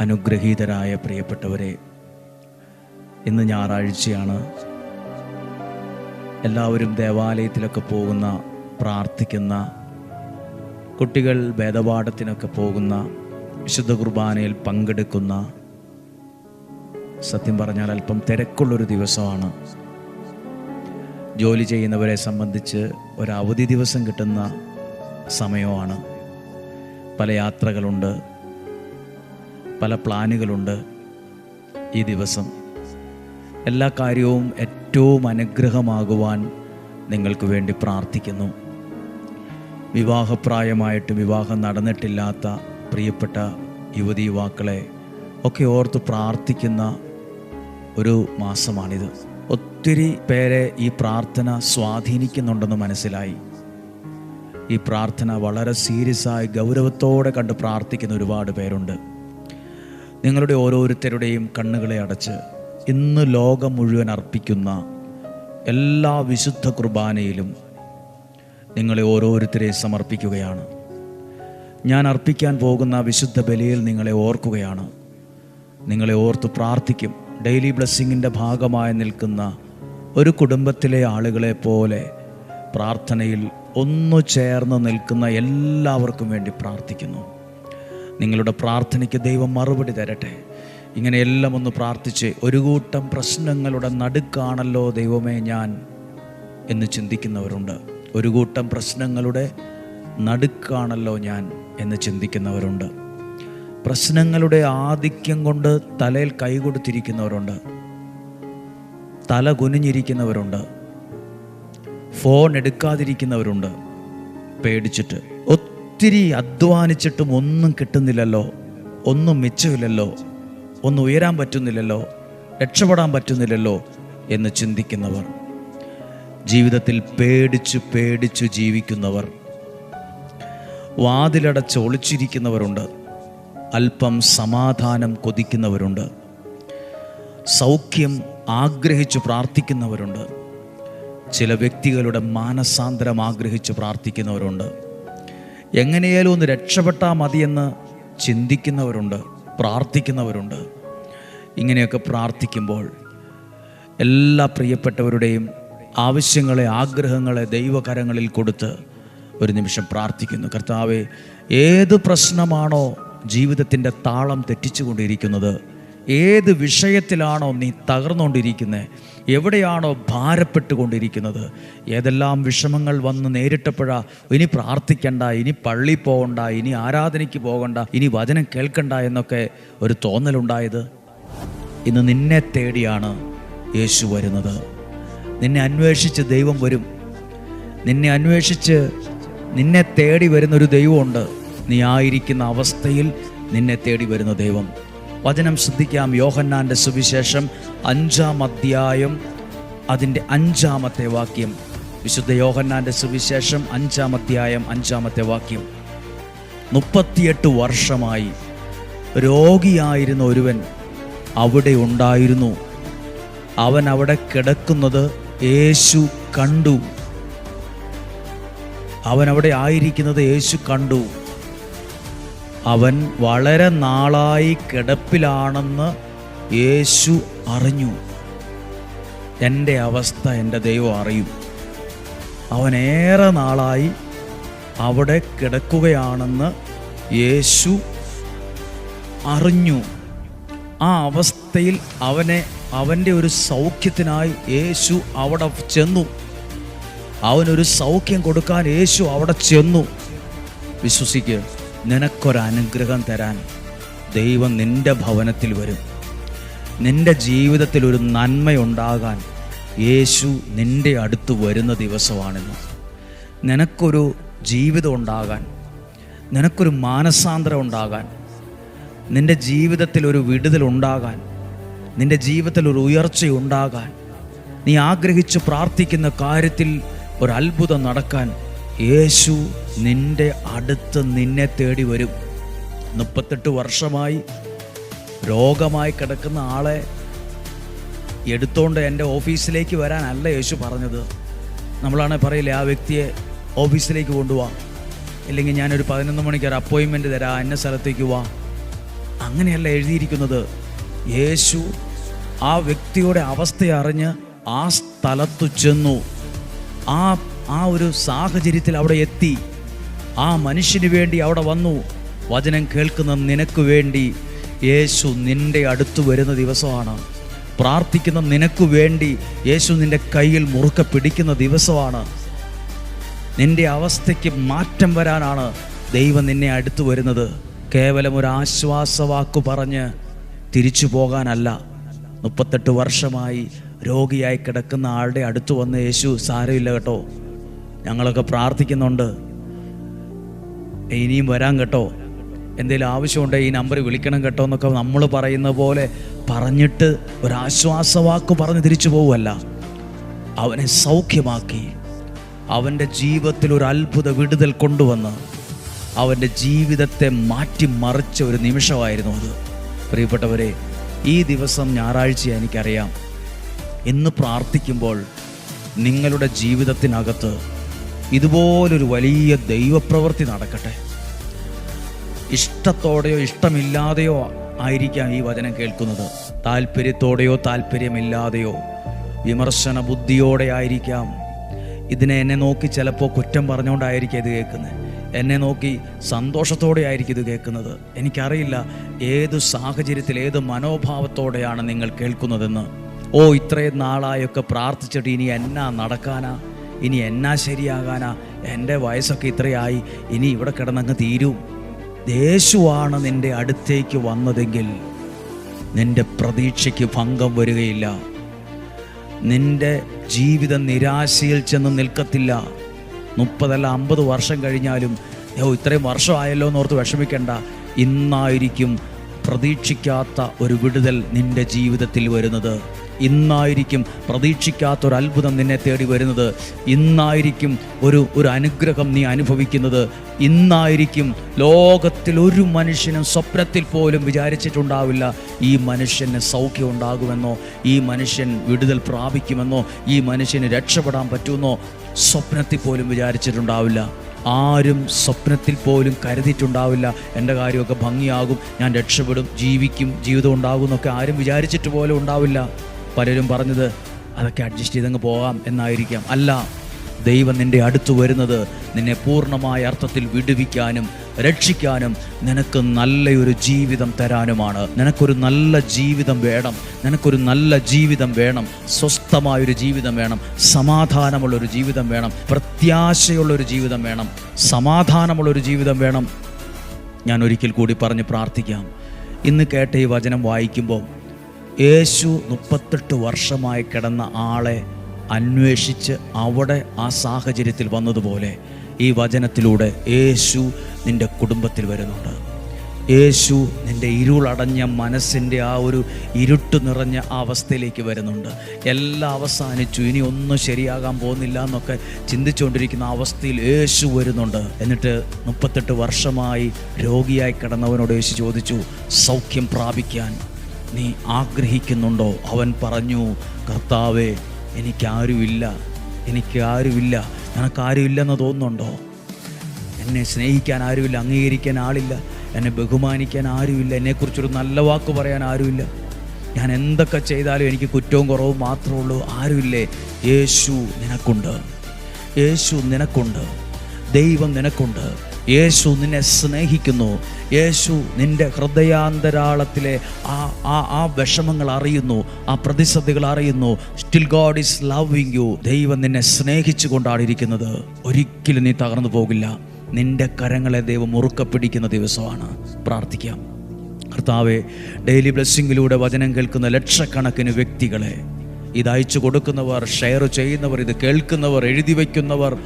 അനുഗ്രഹീതരായ പ്രിയപ്പെട്ടവരെ ഇന്ന് ഞായറാഴ്ചയാണ്. എല്ലാവരും ദേവാലയത്തിലൊക്കെ പോകുന്ന പ്രാർത്ഥിക്കുന്ന കുട്ടികൾ വേദപാഠത്തിനൊക്കെ പോകുന്ന വിശുദ്ധ കുർബാനയിൽ പങ്കെടുക്കുന്ന സത്യം പറഞ്ഞാൽ അല്പം തിരക്കുള്ളൊരു ദിവസമാണ്. ജോലി ചെയ്യുന്നവരെ സംബന്ധിച്ച് ഒരു അവധി ദിവസം കിട്ടുന്ന സമയമാണ്. പല യാത്രകളുണ്ട്. പല പ്ലാനുകളുണ്ട് ഈ ദിവസം. എല്ലാ കാര്യവും ഏറ്റവും അനുഗ്രഹമാകുവാൻ നിങ്ങൾക്ക് വേണ്ടി പ്രാർത്ഥിക്കുന്നു. വിവാഹപ്രായമായിട്ട് വിവാഹം നടന്നിട്ടില്ലാത്ത പ്രിയപ്പെട്ട യുവതി യുവാക്കളെ ഒക്കെ ഓർത്ത് പ്രാർത്ഥിക്കുന്ന ഒരു മാസമാണിത്. ഒത്തിരി പേരെ ഈ പ്രാർത്ഥന സ്വാധീനിക്കുന്നുണ്ടെന്ന് മനസ്സിലായി. ഈ പ്രാർത്ഥന വളരെ സീരിയസായി ഗൗരവത്തോടെ കണ്ട് പ്രാർത്ഥിക്കുന്ന ഒരുപാട് പേരുണ്ട്. നിങ്ങളുടെ ഓരോരുത്തരുടെയും കണ്ണുകളെ അടച്ച് ഇന്ന് ലോകം മുഴുവൻ അർപ്പിക്കുന്ന എല്ലാ വിശുദ്ധ കുർബാനയിലും നിങ്ങളെ ഓരോരുത്തരെ സമർപ്പിക്കുകയാണ്. ഞാൻ അർപ്പിക്കാൻ പോകുന്ന വിശുദ്ധ ബലിയിൽ നിങ്ങളെ ഓർക്കുകയാണ്. നിങ്ങളെ ഓർത്ത് പ്രാർത്ഥിക്കും. ഡെയിലി ബ്ലെസ്സിങ്ങിന്റെ ഭാഗമായി നിൽക്കുന്ന ഒരു കുടുംബത്തിലെ ആളുകളെ പോലെ പ്രാർത്ഥനയിൽ ഒന്നു ചേർന്ന് നിൽക്കുന്ന എല്ലാവർക്കും വേണ്ടി പ്രാർത്ഥിക്കുന്നു. നിങ്ങളുടെ പ്രാർത്ഥനയ്ക്ക് ദൈവം മറുപടി തരട്ടെ. ഇങ്ങനെയെല്ലാം ഒന്ന് പ്രാർത്ഥിച്ച് ഒരു കൂട്ടം പ്രശ്നങ്ങളുടെ നടുക്കാണല്ലോ ദൈവമേ ഞാൻ എന്ന് ചിന്തിക്കുന്നവരുണ്ട്. ഒരു കൂട്ടം പ്രശ്നങ്ങളുടെ നടുക്കാണല്ലോ ഞാൻ എന്ന് ചിന്തിക്കുന്നവരുണ്ട്. പ്രശ്നങ്ങളുടെ ആധിക്യം കൊണ്ട് തലയിൽ കൈകൊടുത്തിരിക്കുന്നവരുണ്ട് തല കുനിഞ്ഞിരിക്കുന്നവരുണ്ട്. ഫോൺ എടുക്കാതിരിക്കുന്നവരുണ്ട്. പേടിച്ചിട്ട്. ഒത്തിരി അധ്വാനിച്ചിട്ടും ഒന്നും കിട്ടുന്നില്ലല്ലോ ഒന്നും മിച്ചമില്ലല്ലോ ഒന്നും ഉയരാൻ പറ്റുന്നില്ലല്ലോ രക്ഷപ്പെടാൻ പറ്റുന്നില്ലല്ലോ എന്ന് ചിന്തിക്കുന്നവർ ജീവിതത്തിൽ പേടിച്ചു പേടിച്ചു ജീവിക്കുന്നവർ വാതിലടച്ച് ഒളിച്ചിരിക്കുന്നവരുണ്ട് അല്പം സമാധാനം കൊതിക്കുന്നവരുണ്ട് സൗഖ്യം ആഗ്രഹിച്ചു പ്രാർത്ഥിക്കുന്നവരുണ്ട് ചില വ്യക്തികളുടെ മാനസാന്തരം ആഗ്രഹിച്ച് പ്രാർത്ഥിക്കുന്നവരുണ്ട്. എങ്ങനെയാലും ഒന്ന് രക്ഷപ്പെട്ടാൽ മതിയെന്ന് ചിന്തിക്കുന്നവരുണ്ട് പ്രാർത്ഥിക്കുന്നവരുണ്ട്. ഇങ്ങനെയൊക്കെ പ്രാർത്ഥിക്കുമ്പോൾ എല്ലാ പ്രിയപ്പെട്ടവരുടെയും ആവശ്യങ്ങളെ ആഗ്രഹങ്ങളെ ദൈവകരങ്ങളിൽ കൊടുത്ത് ഒരു നിമിഷം പ്രാർത്ഥിക്കുന്നു. കർത്താവെ ഏത് പ്രശ്നമാണോ ജീവിതത്തിന്റെ താളം തെറ്റിച്ചുകൊണ്ടിരിക്കുന്നത് ഏത് വിഷയത്തിലാണോ നീ തകർന്നുകൊണ്ടിരിക്കുന്നത് എവിടെയാണോ ഭാരപ്പെട്ടുകൊണ്ടിരിക്കുന്നത്? ഏതെല്ലാം വിഷമങ്ങൾ വന്ന് നേരിട്ടപ്പോഴാ ഇനി പ്രാർത്ഥിക്കണ്ട ഇനി പള്ളി പോകണ്ട ഇനി ആരാധനയ്ക്ക് പോകണ്ട ഇനി വചനം കേൾക്കണ്ട എന്നൊക്കെ ഒരു തോന്നലുണ്ടായത്? ഇന്ന് നിന്നെ തേടിയാണ് യേശു വരുന്നത്. നിന്നെ അന്വേഷിച്ച് ദൈവം വരും. നിന്നെ അന്വേഷിച്ച് നിന്നെ തേടി വരുന്നൊരു ദൈവമുണ്ട്. നീ ആയിരിക്കുന്ന അവസ്ഥയിൽ നിന്നെ തേടി വരുന്ന ദൈവം. വചനം ശ്രദ്ധിക്കാം. യോഹന്നാന്റെ സുവിശേഷം അഞ്ചാം അധ്യായം അതിന്റെ അഞ്ചാമത്തെ വാക്യം. വിശുദ്ധ യോഹന്നാന്റെ സുവിശേഷം അഞ്ചാം അധ്യായം അഞ്ചാമത്തെ വാക്യം. മുപ്പത്തിയെട്ട് വർഷമായി രോഗിയായിരുന്ന ഒരുവൻ അവിടെ ഉണ്ടായിരുന്നു. അവൻ അവിടെ കിടക്കുന്നത് യേശു കണ്ടു. അവൻ അവിടെ ആയിരിക്കുന്നത് യേശു കണ്ടു. അവൻ വളരെ നാളായി കിടപ്പിലാണെന്ന് യേശു അറിഞ്ഞു. എന്റെ അവസ്ഥ എന്റെ ദൈവം അറിയും. അവനേറെ നാളായി അവിടെ കിടക്കുകയാണെന്ന് യേശു അറിഞ്ഞു. ആ അവസ്ഥയിൽ അവനെ അവന്റെ ഒരു സൗഖ്യത്തിനായി യേശു അവിടെ ചെന്നു. അവനൊരു സൗഖ്യം കൊടുക്കാൻ യേശു അവിടെ ചെന്നു. വിശ്വസിക്ക്. നിനക്കൊരനുഗ്രഹം തരാൻ ദൈവം നിന്റെ ഭവനത്തിൽ വരും. നിന്റെ ജീവിതത്തിൽ ഒരു നന്മയുണ്ടാകാൻ യേശു നിന്റെ അടുത്ത് വരുന്ന ദിവസമാണെന്ന്. നിനക്കൊരു ജീവിതം ഉണ്ടാകാൻ നിനക്കൊരു മാനസാന്തരം ഉണ്ടാകാൻ നിന്റെ ജീവിതത്തിൽ ഒരു വിടുതൽ ഉണ്ടാകാൻ നിന്റെ ജീവിതത്തിൽ ഒരു ഉയർച്ച ഉണ്ടാകാൻ നീ ആഗ്രഹിച്ച് പ്രാർത്ഥിക്കുന്ന കാര്യത്തിൽ ഒരു അത്ഭുതം നടക്കാൻ യേശു നിന്റെ അടുത്ത് നിന്നെ തേടി വരും. മുപ്പത്തെട്ട് വർഷമായി രോഗമായി കിടക്കുന്ന ആളെ എടുത്തോണ്ട് എന്റെ ഓഫീസിലേക്ക് വരാനല്ല യേശു പറഞ്ഞത്. നമ്മളാണ് പറയില്ലേ ആ വ്യക്തിയെ ഓഫീസിലേക്ക് കൊണ്ടുപോവാം ഇല്ലെങ്കിൽ ഞാനൊരു പതിനൊന്ന് മണിക്ക് ഒരു അപ്പോയിൻമെന്റ് തരാം അന്ന സ്ഥലത്തേക്ക് പോവാം അങ്ങനെയല്ല എഴുതിയിരിക്കുന്നത്. യേശു ആ വ്യക്തിയുടെ അവസ്ഥ അറിഞ്ഞ് ആ സ്ഥലത്തു ചെന്നു. ആ ആ ഒരു സാഹചര്യത്തിൽ അവിടെ എത്തി. ആ മനുഷ്യന് വേണ്ടി അവിടെ വന്നു. വചനം കേൾക്കുന്ന നിനക്ക് വേണ്ടി യേശു നിന്റെ അടുത്ത് വരുന്ന ദിവസമാണ്. പ്രാർത്ഥിക്കുന്ന നിനക്ക് വേണ്ടി യേശു നിന്റെ കയ്യിൽ മുറുക്ക പിടിക്കുന്ന ദിവസമാണ്. നിന്റെ അവസ്ഥയ്ക്ക് മാറ്റം വരാനാണ് ദൈവം നിന്നെ അടുത്ത് വരുന്നത്. കേവലം ഒരു ആശ്വാസവാക്ക് പറഞ്ഞ് തിരിച്ചു പോകാനല്ല. മുപ്പത്തെട്ട് വർഷമായി രോഗിയായി കിടക്കുന്ന ആളുടെ അടുത്ത് വന്ന് യേശു സാരമില്ല കേട്ടോ. ഞങ്ങളൊക്കെ പ്രാർത്ഥിക്കുന്നുണ്ട്. ഇനിയും വരാൻ കേട്ടോ. എന്തെങ്കിലും ആവശ്യമുണ്ടോ ഈ നമ്പർ വിളിക്കണം കേട്ടോ എന്നൊക്കെ നമ്മൾ പറയുന്ന പോലെ പറഞ്ഞിട്ട് ഒരാശ്വാസവാക്ക് പറഞ്ഞ് തിരിച്ചു പോവുമല്ല അവനെ സൗഖ്യമാക്കി. അവന്റെ ജീവിതത്തിൽ ഒരു അത്ഭുത വിടുതൽ കൊണ്ടുവന്ന് അവന്റെ ജീവിതത്തെ മാറ്റിമറിച്ച ഒരു നിമിഷമായിരുന്നു അത്. പ്രിയപ്പെട്ടവരെ ഈ ദിവസം ഞായറാഴ്ച എനിക്കറിയാം. എന്ന് പ്രാർത്ഥിക്കുമ്പോൾ നിങ്ങളുടെ ജീവിതത്തിനകത്ത് ഇതുപോലൊരു വലിയ ദൈവപ്രവൃത്തി നടക്കട്ടെ. ഇഷ്ടത്തോടെയോ ഇഷ്ടമില്ലാതെയോ ആയിരിക്കാം ഈ വചനം കേൾക്കുന്നത്. താല്പര്യത്തോടെയോ താല്പര്യമില്ലാതെയോ വിമർശന ബുദ്ധിയോടെ ആയിരിക്കാം. ഇതിനെ എന്നെ നോക്കി ചിലപ്പോൾ കുറ്റം പറഞ്ഞുകൊണ്ടായിരിക്കും ഇത് കേൾക്കുന്നത്. എന്നെ നോക്കി സന്തോഷത്തോടെ ആയിരിക്കും ഇത് കേൾക്കുന്നത്. എനിക്കറിയില്ല ഏത് സാഹചര്യത്തിൽ ഏത് മനോഭാവത്തോടെയാണ് നിങ്ങൾ കേൾക്കുന്നതെന്ന്. ഓ ഇത്രയും നാളായൊക്കെ പ്രാർത്ഥിച്ചിട്ട് ഇനി എന്നാ നടക്കാനാ? ഇനി എന്നാ ശരിയാകാനാ? എന്റെ വയസ്സൊക്കെ ഇത്രയായി. ഇനി ഇവിടെ കിടന്നങ്ങ് തീരും. യേശുവാണ് നിന്റെ അടുത്തേക്ക് വന്നതെങ്കിൽ നിന്റെ പ്രതീക്ഷയ്ക്ക് ഭംഗം വരികയില്ല. നിന്റെ ജീവിത നിരാശയിൽ ചെന്ന് നിൽക്കത്തില്ല. മുപ്പതല്ല അമ്പത് വർഷം കഴിഞ്ഞാലും ഓ ഇത്രയും വർഷമായല്ലോ എന്നോർത്ത് വിഷമിക്കേണ്ട. ഇന്നായിരിക്കും പ്രതീക്ഷിക്കാത്ത ഒരു വിടുതൽ നിന്റെ ജീവിതത്തിൽ വരുന്നത്. ഇന്നായിരിക്കും പ്രതീക്ഷിക്കാത്തൊരു അത്ഭുതം നിന്നെ തേടി വരുന്നത്. ഇന്നായിരിക്കും ഒരു ഒരു അനുഗ്രഹം നീ അനുഭവിക്കുന്നത്. ഇന്നായിരിക്കും ലോകത്തിൽ ഒരു മനുഷ്യനും സ്വപ്നത്തിൽ പോലും വിചാരിച്ചിട്ടുണ്ടാവില്ല. ഈ മനുഷ്യന് സൗഖ്യം ഉണ്ടാകുമെന്നോ ഈ മനുഷ്യൻ വിടുതൽ പ്രാപിക്കുമെന്നോ ഈ മനുഷ്യന് രക്ഷപ്പെടാൻ പറ്റുമെന്നോ സ്വപ്നത്തിൽ പോലും വിചാരിച്ചിട്ടുണ്ടാവില്ല. ആരും സ്വപ്നത്തിൽ പോലും കരുതിയിട്ടുണ്ടാവില്ല. എന്റെ കാര്യമൊക്കെ ഭംഗിയാകും ഞാൻ രക്ഷപ്പെടും ജീവിക്കും ജീവിതം ഉണ്ടാകും എന്നൊക്കെ ആരും വിചാരിച്ചിട്ട് പോലും ഉണ്ടാവില്ല. പലരും പറഞ്ഞത് അതൊക്കെ അഡ്ജസ്റ്റ് ചെയ്തങ്ങ് പോകാം എന്നായിരിക്കാം. അല്ല ദൈവം നിന്റെ അടുത്ത് വരുന്നത് നിന്നെ പൂർണമായ അർത്ഥത്തിൽ വിടുവിക്കാനും രക്ഷിക്കാനും നിനക്ക് നല്ലൊരു ജീവിതം തരാനുമാണ്. നിനക്കൊരു നല്ല ജീവിതം വേണം. നിനക്കൊരു നല്ല ജീവിതം വേണം. സ്വസ്ഥമായൊരു ജീവിതം വേണം. സമാധാനമുള്ളൊരു ജീവിതം വേണം. പ്രത്യാശയുള്ളൊരു ജീവിതം വേണം. സമാധാനമുള്ളൊരു ജീവിതം വേണം. ഞാൻ ഒരിക്കൽ കൂടി പറഞ്ഞ് പ്രാർത്ഥിക്കാം. ഇന്ന് കേട്ട ഈ വചനം വായിക്കുമ്പോൾ യേശു മുപ്പത്തെട്ട് വർഷമായി കിടന്ന ആളെ അന്വേഷിച്ച് അവിടെ ആ സാഹചര്യത്തിൽ വന്നതുപോലെ ഈ വചനത്തിലൂടെ യേശു നിന്റെ കുടുംബത്തിൽ വരുന്നുണ്ട്. യേശു നിന്റെ ഇരുളടഞ്ഞ മനസ്സിന്റെ ആ ഒരു ഇരുട്ട് നിറഞ്ഞ ആ അവസ്ഥയിലേക്ക് വരുന്നുണ്ട്. എല്ലാം അവസാനിച്ചു. ഇനി ഒന്നും ശരിയാകാൻ പോകുന്നില്ല എന്നൊക്കെ ചിന്തിച്ചുകൊണ്ടിരിക്കുന്ന അവസ്ഥയിൽ യേശു വരുന്നുണ്ട്. എന്നിട്ട് മുപ്പത്തെട്ട് വർഷമായി രോഗിയായി കിടന്നവനോട് യേശു ചോദിച്ചു സൗഖ്യം പ്രാപിക്കാൻ നീ ആഗ്രഹിക്കുന്നുണ്ടോ? അവൻ പറഞ്ഞു കർത്താവേ എനിക്കാരുമില്ല. എനിക്ക് ആരുമില്ല നിനക്കാരുമില്ലെന്ന് തോന്നുന്നുണ്ടോ? എന്നെ സ്നേഹിക്കാൻ ആരുമില്ല അംഗീകരിക്കാൻ ആളില്ല. എന്നെ ബഹുമാനിക്കാൻ ആരുമില്ല. എന്നെക്കുറിച്ചൊരു നല്ല വാക്ക് പറയാൻ ആരുമില്ല. ഞാൻ എന്തൊക്കെ ചെയ്താലും എനിക്ക് കുറ്റവും കുറവും മാത്രമേ ഉള്ളൂ. ആരുമില്ലേ? യേശു നിനക്കുണ്ട്. യേശു നിനക്കുണ്ട്. ദൈവം നിനക്കുണ്ട്. യേശു നിന്നെ സ്നേഹിക്കുന്നു. യേശു നിന്റെ ഹൃദയാന്തരാളത്തിലെ ആ ആ ആ വിഷമങ്ങൾ അറിയുന്നു ആ പ്രതിസന്ധികൾ അറിയുന്നു. Still god is loving you ദൈവം നിന്നെ സ്നേഹിച്ചു കൊണ്ടാണ് ഇരിക്കുന്നത് ഒരിക്കലും നീ തകർന്നു പോകില്ല. നിന്റെ കരങ്ങളെ ദൈവം മുറുക്ക പിടിക്കുന്ന ദിവസമാണ്. പ്രാർത്ഥിക്കാം. കർത്താവെ ഡെയിലി ബ്ലെസ്സിങ്ങിലൂടെ വചനം കേൾക്കുന്ന ലക്ഷക്കണക്കിന് വ്യക്തികളെ ഇത് അയച്ചു കൊടുക്കുന്നവർ ഷെയർ ചെയ്യുന്നവർ ഇത് കേൾക്കുന്നവർ എഴുതി വയ്ക്കുന്നവർ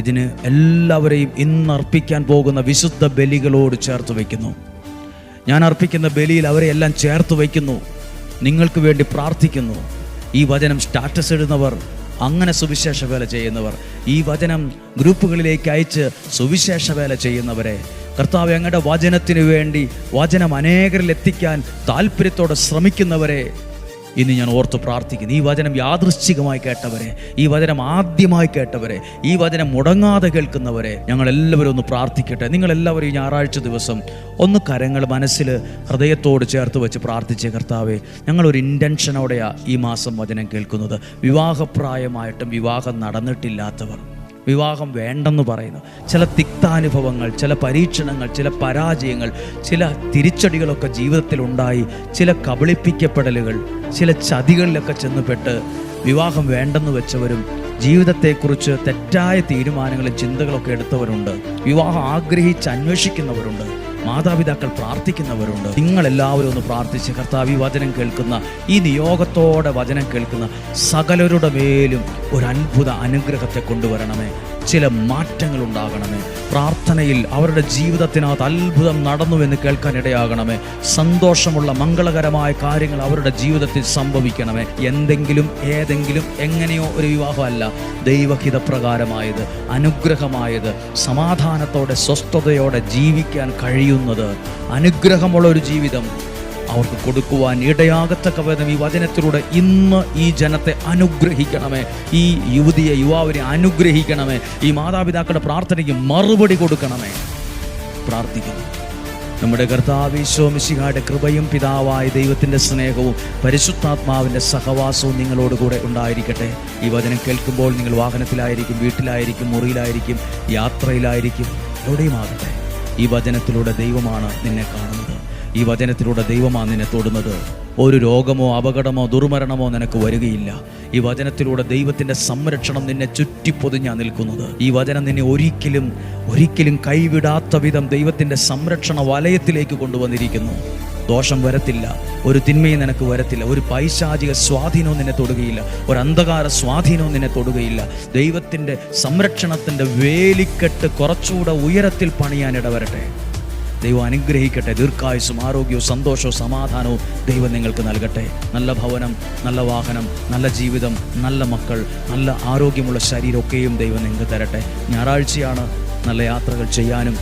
ഇതിന് എല്ലാവരെയും ഇന്ന് അർപ്പിക്കാൻ പോകുന്ന വിശുദ്ധ ബലികളോട് ചേർത്ത് വയ്ക്കുന്നു. ഞാൻ അർപ്പിക്കുന്ന ബലിയിൽ അവരെ എല്ലാം ചേർത്ത് വയ്ക്കുന്നു. നിങ്ങൾക്ക് വേണ്ടി പ്രാർത്ഥിക്കുന്നു. ഈ വചനം സ്റ്റാറ്റസ് ഇടുന്നവർ അങ്ങനെ സുവിശേഷ വേല ചെയ്യുന്നവർ ഈ വചനം ഗ്രൂപ്പുകളിലേക്ക് അയച്ച് സുവിശേഷ വേല ചെയ്യുന്നവരെ കർത്താവ് ഞങ്ങളുടെ വചനത്തിന് വേണ്ടി വചനം അനേകരിൽ എത്തിക്കാൻ താല്പര്യത്തോടെ ശ്രമിക്കുന്നവരെ ഇന്ന് ഞാൻ ഓർത്ത് പ്രാർത്ഥിക്കുന്നു. ഈ വചനം യാദൃശ്ചികമായി കേട്ടവരെ ഈ വചനം ആദ്യമായി കേട്ടവരെ ഈ വചനം മുടങ്ങാതെ കേൾക്കുന്നവരെ ഞങ്ങൾ എല്ലാവരും ഒന്ന് പ്രാർത്ഥിക്കട്ടെ. നിങ്ങളെല്ലാവരും ഈ ഞായറാഴ്ച ദിവസം ഒന്ന് കരങ്ങൾ മനസ്സിൽ ഹൃദയത്തോട് ചേർത്ത് വെച്ച് പ്രാർത്ഥിച്ച കർത്താവേ. ഞങ്ങളൊരു ഇന്റൻഷനോടെയാണ് ഈ മാസം വചനം കേൾക്കുന്നത്. വിവാഹപ്രായമായിട്ടും വിവാഹം നടന്നിട്ടില്ലാത്തവർ. വിവാഹം വേണ്ടെന്ന് പറയുന്നു. ചില തിക്താനുഭവങ്ങൾ ചില പരീക്ഷണങ്ങൾ ചില പരാജയങ്ങൾ ചില തിരിച്ചടികളൊക്കെ ജീവിതത്തിൽ ഉണ്ടായി ചില കബളിപ്പിക്കപ്പെടലുകൾ ചില ചതികളിലൊക്കെ ചെന്നുപെട്ട് വിവാഹം വേണ്ടെന്ന് വെച്ചവരും ജീവിതത്തെക്കുറിച്ച് തെറ്റായ തീരുമാനങ്ങളും ചിന്തകളൊക്കെ എടുത്തവരുണ്ട്. വിവാഹം ആഗ്രഹിച്ച് അന്വേഷിക്കുന്നവരുണ്ട്. മാതാപിതാക്കൾ പ്രാർത്ഥിക്കുന്നവരുണ്ട്. നിങ്ങൾ എല്ലാവരും ഒന്ന് പ്രാർത്ഥിച്ച് കർത്താവ് ഈ വചനം കേൾക്കുന്ന ഈ നിയോഗത്തോടെ വചനം കേൾക്കുന്ന സകലരുടെ മേലും ഒരു അത്ഭുത അനുഗ്രഹത്തെ കൊണ്ടുവരണമേ. ചില മാറ്റങ്ങൾ ഉണ്ടാകണമേ പ്രാർത്ഥനയിൽ അവരുടെ ജീവിതത്തിനകത്ത് അത്ഭുതം നടന്നുവെന്ന് കേൾക്കാൻ ഇടയാകണമേ. സന്തോഷമുള്ള മംഗളകരമായ കാര്യങ്ങൾ അവരുടെ ജീവിതത്തിൽ സംഭവിക്കണമേ. എന്തെങ്കിലും ഏതെങ്കിലും എങ്ങനെയോ ഒരു വിവാഹമല്ല. ദൈവഹിതപ്രകാരമായത് അനുഗ്രഹമായത് സമാധാനത്തോടെ സ്വസ്ഥതയോടെ ജീവിക്കാൻ കഴിയുന്നത് അനുഗ്രഹമുള്ള ഒരു ജീവിതം അവർക്ക് കൊടുക്കുവാൻ ഇടയാകത്തക്ക വിധം ഈ വചനത്തിലൂടെ ഇന്ന് ഈ ജനത്തെ അനുഗ്രഹിക്കണമേ. ഈ യുവതിയെ യുവാവിനെ അനുഗ്രഹിക്കണമേ. ഈ മാതാപിതാക്കളുടെ പ്രാർത്ഥനയ്ക്ക് മറുപടി കൊടുക്കണമേ. പ്രാർത്ഥിക്കുന്നു. നമ്മുടെ കർത്താവീശോ മിശിഹായുടെ കൃപയും പിതാവായ ദൈവത്തിന്റെ സ്നേഹവും പരിശുദ്ധാത്മാവിന്റെ സഹവാസവും നിങ്ങളോട് കൂടെ ഉണ്ടായിരിക്കട്ടെ. ഈ വചനം കേൾക്കുമ്പോൾ നിങ്ങൾ വാഹനത്തിലായിരിക്കും വീട്ടിലായിരിക്കും മുറിയിലായിരിക്കും യാത്രയിലായിരിക്കും എവിടെയുമാകട്ടെ. ഈ വചനത്തിലൂടെ ദൈവമാണ് നിന്നെ കാണുന്നത്. ഈ വചനത്തിലൂടെ ദൈവമാണ് നിന്നെ തൊടുന്നത്. ഒരു രോഗമോ അപകടമോ ദുർമരണമോ നിനക്ക് വരികയില്ല. ഈ വചനത്തിലൂടെ ദൈവത്തിന്റെ സംരക്ഷണം നിന്നെ ചുറ്റിപ്പൊതിഞ്ഞാ നിൽക്കുന്നത്. ഈ വചനം നിന്നെ ഒരിക്കലും ഒരിക്കലും കൈവിടാത്ത വിധം ദൈവത്തിന്റെ സംരക്ഷണ വലയത്തിലേക്ക് കൊണ്ടുവന്നിരിക്കുന്നു. ദോഷം വരത്തില്ല. ഒരു തിന്മയും നിനക്ക് വരത്തില്ല. ഒരു പൈശാചിക സ്വാധീനവും നിന്നെ തൊടുകയില്ല. ഒരു അന്ധകാര സ്വാധീനവും നിന്നെ തൊടുകയില്ല. ദൈവത്തിന്റെ സംരക്ഷണത്തിന്റെ വേലിക്കെട്ട് കുറച്ചുകൂടെ ഉയരത്തിൽ പണിയാൻ ഇടവരട്ടെ ദൈവം അനുഗ്രഹിക്കട്ടെ. ദീർഘായുസും ആരോഗ്യവും സന്തോഷവും സമാധാനവും ദൈവം നിങ്ങൾക്ക് നൽകട്ടെ. നല്ല ഭവനം നല്ല വാഹനം നല്ല ജീവിതം നല്ല മക്കൾ നല്ല ആരോഗ്യമുള്ള ശരീരമൊക്കെയും ദൈവം നിങ്ങൾക്ക് തരട്ടെ. ഞായറാഴ്ചയാണ് നല്ല യാത്രകൾ ചെയ്യാനും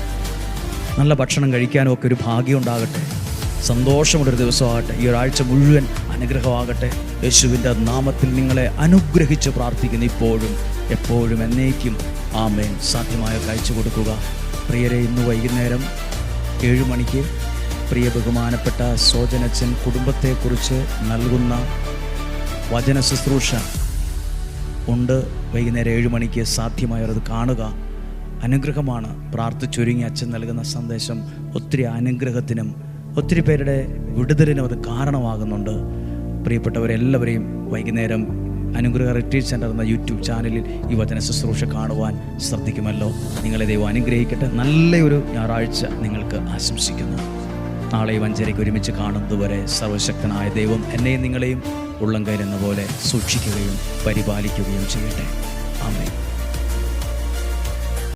നല്ല ഭക്ഷണം കഴിക്കാനും ഒക്കെ ഒരു ഭാഗ്യം ഉണ്ടാകട്ടെ. സന്തോഷമുള്ളൊരു ദിവസമാകട്ടെ. ഈ ഒരാഴ്ച മുഴുവൻ അനുഗ്രഹമാകട്ടെ. യേശുവിന്റെ നാമത്തിൽ നിങ്ങളെ അനുഗ്രഹിച്ച് പ്രാർത്ഥിക്കുന്നു ഇപ്പോഴും എപ്പോഴും എന്നേക്കും. ആമേൻ. സാധ്യമായ കഴിച്ചു കൊടുക്കുക. പ്രിയരെ ഇന്ന് വൈകുന്നേരം ഏഴ് മണിക്ക് പ്രിയ ബഹുമാനപ്പെട്ട സോജനച്ചൻ കുടുംബത്തെക്കുറിച്ച് നൽകുന്ന വചന ശുശ്രൂഷ ഉണ്ട്. വൈകുന്നേരം ഏഴ് മണിക്ക് സാധ്യമായവരത് കാണുക. അനുഗ്രഹമാണ്. പ്രാർത്ഥിച്ചൊരുങ്ങി അച്ഛൻ നൽകുന്ന സന്ദേശം ഒത്തിരി അനുഗ്രഹത്തിനും ഒത്തിരി പേരുടെ വിടുതലിനും അത് കാരണമാകുന്നുണ്ട്. പ്രിയപ്പെട്ടവരെല്ലാവരെയും വൈകുന്നേരം അനുഗ്രഹ റിട്രീറ്റ് സെന്റർ എന്ന യൂട്യൂബ് ചാനലിൽ ഈ വചന ശുശ്രൂഷ കാണുവാൻ ശ്രദ്ധിക്കുമല്ലോ. നിങ്ങളെ ദൈവം അനുഗ്രഹിക്കട്ടെ. നല്ലൊരു ഞായറാഴ്ച നിങ്ങൾക്ക് ആശംസിക്കുന്നു. നാളെ വഞ്ചരയ്ക്ക് ഒരുമിച്ച് കാണുന്നതുവരെ സർവശക്തനായ ദൈവം എന്നെയും നിങ്ങളെയും ഉള്ളം കയറുന്ന പോലെ സൂക്ഷിക്കുകയും പരിപാലിക്കുകയും ചെയ്യട്ടെ.